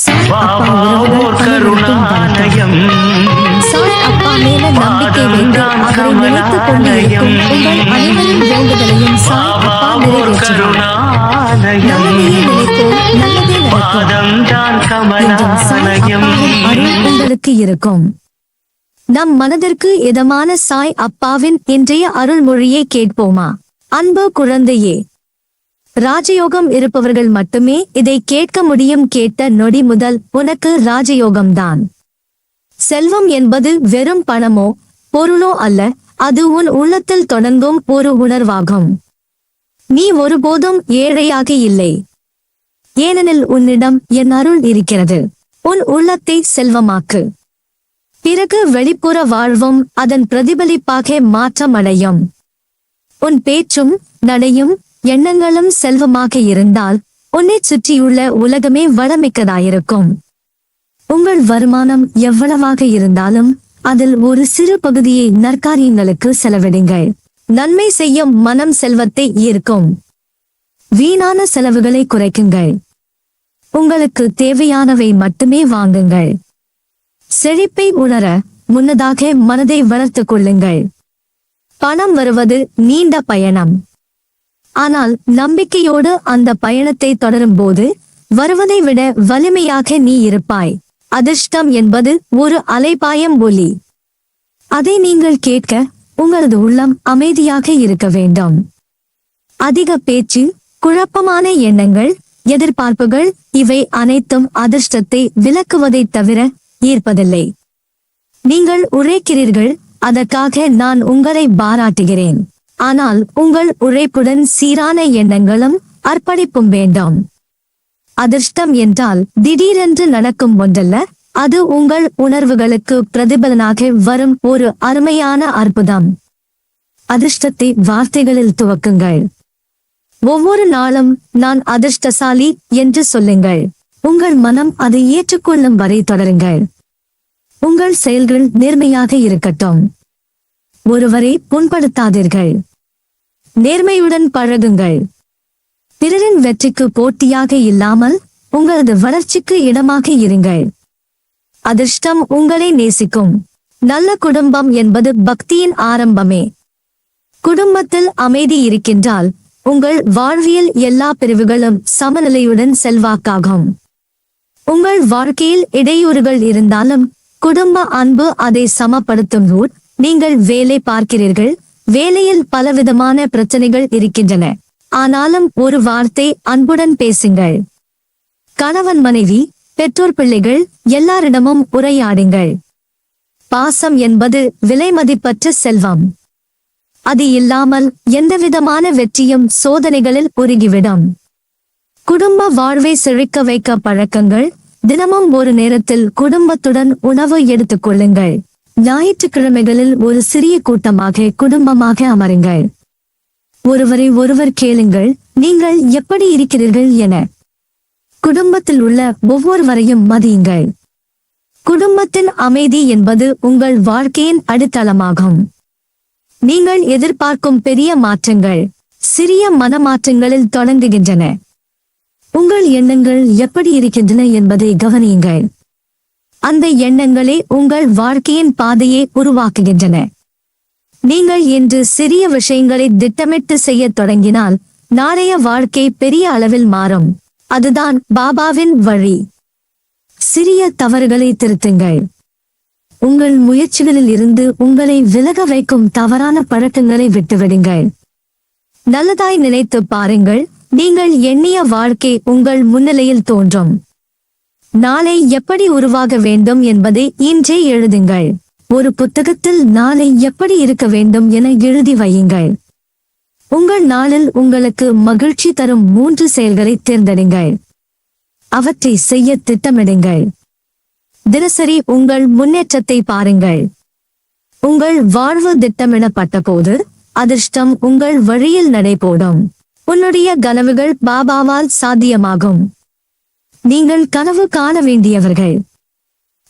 சாய் அப்பா உறவுகள் அனைவருக்கும் வணக்கம் சாய் அப்பா மேல நம்பிக்கை வைத்து அவரை நினைத்துக் கொண்டிருக்கும் உங்கள் அனைவரின் வேண்டுதலையும் சாய் அப்பா நிறைவேற்றுவார். நல்லதையே நினைப்போம் நல்லதே நடக்கும். என்றும் சாய் அப்பாவின் அருள் உங்களுக்கு இருக்கும். நம் மனதிற்கு இதமான சாய் அப்பாவின் இன்றைய அருள்மொழியை கேட்போமா? அன்பு குழந்தையே ராஜயோகம் இருப்பவர்கள் மட்டுமே இதை கேட்க முடியும் கேட்ட நொடி முதல் உனக்கு ராஜயோகம்தான். செல்வம் என்பது வெறும் பணமோ பொருளோ அல்ல அது உன் உள்ளத்தில் தொடங்கும் ஒரு உணர்வாகும். நீ ஒருபோதும் ஏழையாக இல்லை. ஏனெனில் உன்னிடம் என் அருள் இருக்கிறது. உன் உள்ளத்தை செல்வமாக்கு. பிறகு வெளிப்புற வாழ்வும் அதன் பிரதிபலிப்பாக மாற்றமடையும். உன் பேச்சும் நடையும் எண்ணங்களும் செல்வமாக இருந்தால் உன்னைச் சுற்றியுள்ள உலகமே வளமிக்கதாயிருக்கும். உங்கள் வருமானம் எவ்வளவாக இருந்தாலும் அதில் ஒரு சிறு பகுதியை நற்காரியங்களுக்கு செலவிடுங்கள். நன்மை செய்யும் மனம் செல்வத்தை ஈர்க்கும். வீணான செலவுகளை குறைக்குங்கள். உங்களுக்கு தேவையானவை மட்டுமே வாங்குங்கள். செழிப்பை உணர முன்னதாக மனதை வளர்த்துக் கொள்ளுங்கள். பணம் வருவது நீண்ட பயணம். ஆனால் நம்பிக்கையோடு அந்த பயணத்தை தொடரும்போது வருவதை விட வலிமையாக நீ இருப்பாய். அதிர்ஷ்டம் என்பது ஒரு அலைபாயம் ஒலி. அதை நீங்கள் கேட்க உங்களது உள்ளம் அமைதியாக இருக்க வேண்டும். அதிக பேச்சு குழப்பமான எண்ணங்கள் எதிர்பார்ப்புகள் இவை அனைத்தும் அதிர்ஷ்டத்தை விளக்குவதை தவிர ஈர்ப்பதில்லை. நீங்கள் உழைக்கிறீர்கள் அதற்காக நான் உங்களை பாராட்டுகிறேன். ஆனால் உங்கள் உழைப்புடன் சீரான எண்ணங்களும் அர்ப்பணிப்பும் வேண்டாம். அதிர்ஷ்டம் என்றால் திடீரென்று நடக்கும் ஒன்றல்ல அது உங்கள் உணர்வுகளுக்கு பிரதிபலனாக வரும் ஒரு அருமையான அற்புதம். அதிர்ஷ்டத்தை வார்த்தைகளில் துவக்குங்கள். ஒவ்வொரு நாளும் நான் அதிர்ஷ்டசாலி என்று சொல்லுங்கள். உங்கள் மனம் அதை ஏற்றுக்கொள்ளும் வரை தொடருங்கள். உங்கள் செயல்கள் நேர்மையாக இருக்கட்டும். ஒருவரை புண்படுத்தாதீர்கள். நேர்மையுடன் பழகுங்கள். பிறரின் வெற்றிக்கு போட்டியாக இல்லாமல் உங்களது வளர்ச்சிக்கு இடமாக இருங்கள். அதிர்ஷ்டம் உங்களை நேசிக்கும். நல்ல குடும்பம் என்பது பக்தியின் ஆரம்பமே. குடும்பத்தில் அமைதி இருக்கின்றால் உங்கள் வாழ்வியல் எல்லா பிரிவுகளும் சமநிலையுடன் செல்வாக்காகும். உங்கள் வாழ்க்கையில் இடையூறுகள் இருந்தாலும் குடும்ப அன்பு அதை சமப்படுத்தும் நீங்கள் வேலை பார்க்கிறீர்கள் வேலையில் பலவிதமான பிரச்சனைகள் இருக்கின்றன. ஆனாலும் ஒரு வார்த்தை அன்புடன் பேசுங்கள். கணவன் மனைவி பெற்றோர் பிள்ளைகள் எல்லாரிடமும் உரையாடுங்கள். பாசம் என்பது விலைமதிப்பற்ற செல்வம். அது இல்லாமல் எந்தவிதமான வெற்றியும் சோதனைகளில் உருகிவிடும். குடும்ப வாழ்வை செழிக்க வைக்க பழக்கங்கள் தினமும் ஒரு நேரத்தில் குடும்பத்துடன் உணவு எடுத்துக் கொள்ளுங்கள். ஞாயிற்றுக்கிழமைகளில் ஒரு சிறிய கூட்டமாக குடும்பமாக அமருங்கள். ஒருவரை ஒருவர் கேளுங்கள் நீங்கள் எப்படி இருக்கிறீர்கள் என. குடும்பத்தில் உள்ள ஒவ்வொருவரையும் மதியுங்கள். குடும்பத்தின் அமைதி என்பது உங்கள் வாழ்க்கையின் அடித்தளமாகும். நீங்கள் எதிர்பார்க்கும் பெரிய மாற்றங்கள் சிறிய மனமாற்றங்களில் தொடங்குகின்றன. உங்கள் எண்ணங்கள் எப்படி இருக்கின்றன என்பதை கவனியுங்கள். அந்த எண்ணங்களே உங்கள் வாழ்க்கையின் பாதையை உருவாக்குகின்றன. நீங்கள் இன்று சிறிய விஷயங்களை திட்டமிட்டு செய்யத் தொடங்கினால் நாளைய வாழ்க்கை பெரிய அளவில் மாறும். அதுதான் பாபாவின் வழி. சிறிய தவறுகளை திருத்துங்கள். உங்கள் முயற்சிகளில் இருந்து உங்களை விலக வைக்கும் தவறான பழக்கங்களை விட்டுவிடுங்கள். நல்லதாய் நினைத்து பாருங்கள் நீங்கள் எண்ணிய வாழ்க்கை உங்கள் முன்னிலையில் தோன்றும். நாளை எப்படி உருவாக வேண்டும் என்பதை இன்றே எழுதுங்கள். ஒரு புத்தகத்தில் நாளை எப்படி இருக்க வேண்டும் என எழுதி வையுங்கள். உங்கள் நாளில் உங்களுக்கு மகிழ்ச்சி தரும் மூன்று செயல்களை தேர்ந்தெடுங்கள். அவற்றை செய்ய திட்டமிடுங்கள். தினசரி உங்கள் முன்னேற்றத்தை பாருங்கள். உங்கள் வாழ்வு திட்டமிடப்பட்ட போது அதிர்ஷ்டம் உங்கள் வழியில் நடைபோடும். உன்னுடைய கனவுகள் பாபாவால் சாத்தியமாகும். நீங்கள் கனவு காண வேண்டியவர்கள்.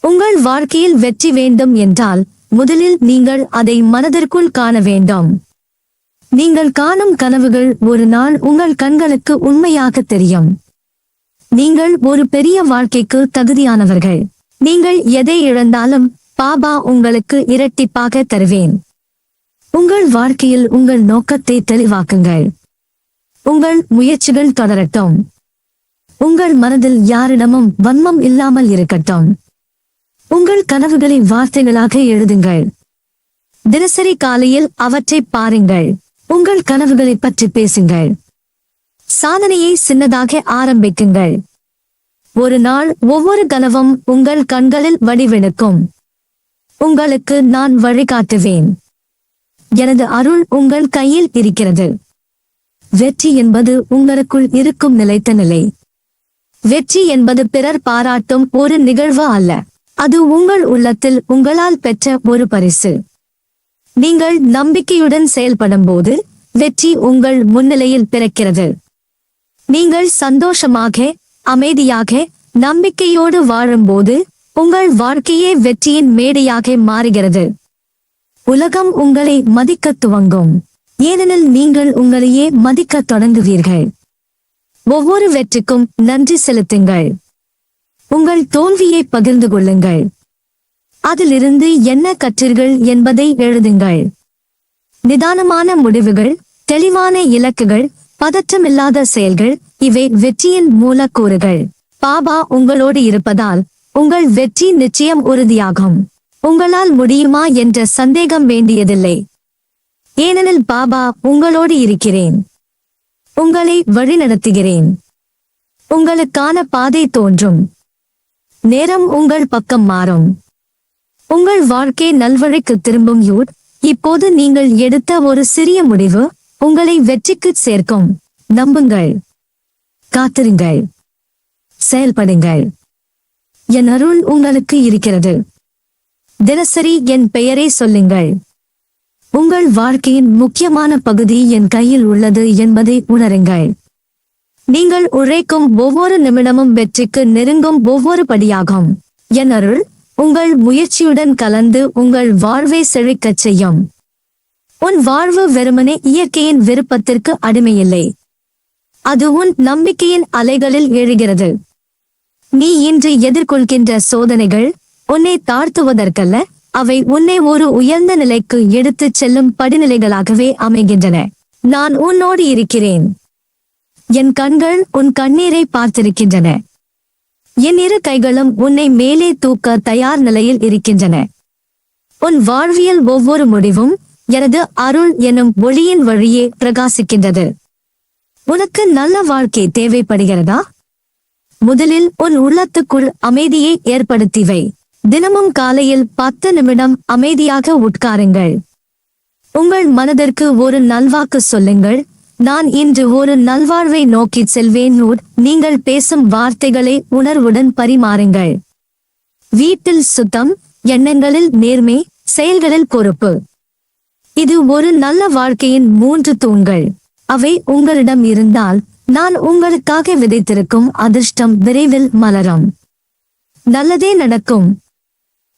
உங்கள் வாழ்க்கையில் வெற்றி வேண்டும் என்றால் முதலில் நீங்கள் அதை மனதிற்குள் காண வேண்டும். நீங்கள் காணும் கனவுகள் ஒரு நாள் உங்கள் கண்களுக்கு உண்மையாக தெரியும். நீங்கள் ஒரு பெரிய வாழ்க்கைக்கு தகுதியானவர்கள். நீங்கள் எதை இழந்தாலும் பாபா உங்களுக்கு இரட்டிப்பாக தருவேன். உங்கள் வாழ்க்கையில் உங்கள் நோக்கத்தை தெளிவாக்குங்கள். உங்கள் முயற்சிகள் தொடரட்டும். உங்கள் மனதில் யாரிடமும் வன்மம் இல்லாமல் இருக்கட்டும். உங்கள் கனவுகளை வார்த்தைகளாக எழுதுங்கள். தினசரி காலையில் அவற்றை பாருங்கள். உங்கள் கனவுகளை பற்றி பேசுங்கள். சாதனையை சின்னதாக ஆரம்பிக்குங்கள். ஒரு நாள் ஒவ்வொரு கனவும் உங்கள் கண்களில் வடிவெடுக்கும். உங்களுக்கு நான் வழிகாட்டுவேன் எனது அருள் உங்கள் கையில் இருக்கிறது. வெற்றி என்பது உங்களுக்குள் இருக்கும் நிலைத்த நிலை. வெற்றி என்பது பிறர் பாராட்டும் ஒரு நிகழ்வு அல்ல. அது உங்கள் உள்ளத்தில் உங்களால் பெற்ற ஒரு பரிசு. நீங்கள் நம்பிக்கையுடன் செயல்படும் போது வெற்றி உங்கள் முன்னிலையில் பிறக்கிறது. நீங்கள் சந்தோஷமாக அமைதியாக நம்பிக்கையோடு வாழும்போது உங்கள் வாழ்க்கையே வெற்றியின் மேடையாக மாறுகிறது. உலகம் உங்களை மதிக்கத் துவங்கும். ஏனெனில் நீங்கள் உங்களையே மதிக்கத் தொடங்குவீர்கள். ஒவ்வொரு வெற்றிக்கும் நன்றி செலுத்துங்கள். உங்கள் தோல்வியை பகிர்ந்து கொள்ளுங்கள். அதிலிருந்து என்ன கற்றீர்கள் என்பதை எழுதுங்கள். நிதானமான முடிவுகள் தெளிவான இலக்குகள் பதற்றமில்லாத செயல்கள் இவை வெற்றியின் மூலக்கூறுகள். பாபா உங்களோடு இருப்பதால் உங்கள் வெற்றி நிச்சயம் உறுதியாகும். உங்களால் முடியுமா என்ற சந்தேகம் வேண்டியதில்லை. ஏனெனில் பாபா உங்களோடு இருக்கிறேன். உங்களை வழிநடத்துகிறேன். உங்களுக்கான பாதை தோன்றும். நேரம் உங்கள் பக்கம் மாறும். உங்கள் வாழ்க்கை நல்வழிக்கு திரும்பும் யூர் இப்போது நீங்கள் எடுத்த ஒரு சிறிய முடிவு உங்களை வெற்றிக்கு சேர்க்கும். நம்புங்கள். காத்திருங்கள். செயல்படுங்கள். என் அருள் உங்களுக்கு இருக்கிறது. தினசரி என் பெயரை சொல்லுங்கள். உங்கள் வாழ்க்கையின் முக்கியமான பகுதி என் கையில் உள்ளது என்பதை உணருங்கள். நீங்கள் உழைக்கும் ஒவ்வொரு நிமிடமும் வெற்றிக்கு நெருங்கும் ஒவ்வொரு படியாகும். என் அருள் உங்கள் முயற்சியுடன் கலந்து உங்கள் வாழ்வை செழிக்கச் செய்யும். உன் வாழ்வு வெறுமனே இயற்கையின் விருப்பத்திற்கு அடிமையில்லை. அது உன் நம்பிக்கையின் அலைகளில் எழுகிறது. நீ இன்று எதிர்கொள்கின்ற சோதனைகள் உன்னை தாழ்த்துவதற்கல்ல. அவை உன்னை ஒரு உயர்ந்த நிலைக்கு எடுத்துச் செல்லும் படிநிலைகளாகவே அமைகின்றன. நான் உன்னோடு இருக்கிறேன். என் கண்கள் உன் கண்ணீரை பார்த்திருக்கின்றன. என் இரு கைகளும் உன்னை மேலே தூக்க தயார் நிலையில் இருக்கின்றன. உன் வாழ்வியல் ஒவ்வொரு முடிவும் எனது அருள் எனும் ஒளியின் வழியே பிரகாசிக்கின்றது. உனக்கு நல்ல வாழ்க்கை தேவைப்படுகிறதா? முதலில் உன் உள்ளத்துக்குள் அமைதியை ஏற்படுத்திவை. தினமும் காலையில் பத்து நிமிடம் அமைதியாக உட்காருங்கள். உங்கள் மனதிற்கு ஒரு நல்வாக்கு சொல்லுங்கள். நான் இன்று ஒரு நல்வாழ்வை நோக்கி செல்வேன் நூட் நீங்கள் பேசும் வார்த்தைகளை உணர்வுடன் பரிமாறுங்கள். வீட்டில் சுத்தம் எண்ணங்களில் நேர்மை செயல்களில் பொறுப்பு. இது ஒரு நல்ல வாழ்க்கையின் மூன்று தூண்கள். அவை உங்களிடம் இருந்தால் நான் உங்களுக்காக விதைத்திருக்கும் அதிர்ஷ்டம் விரைவில் மலரும். நல்லதே நடக்கும்.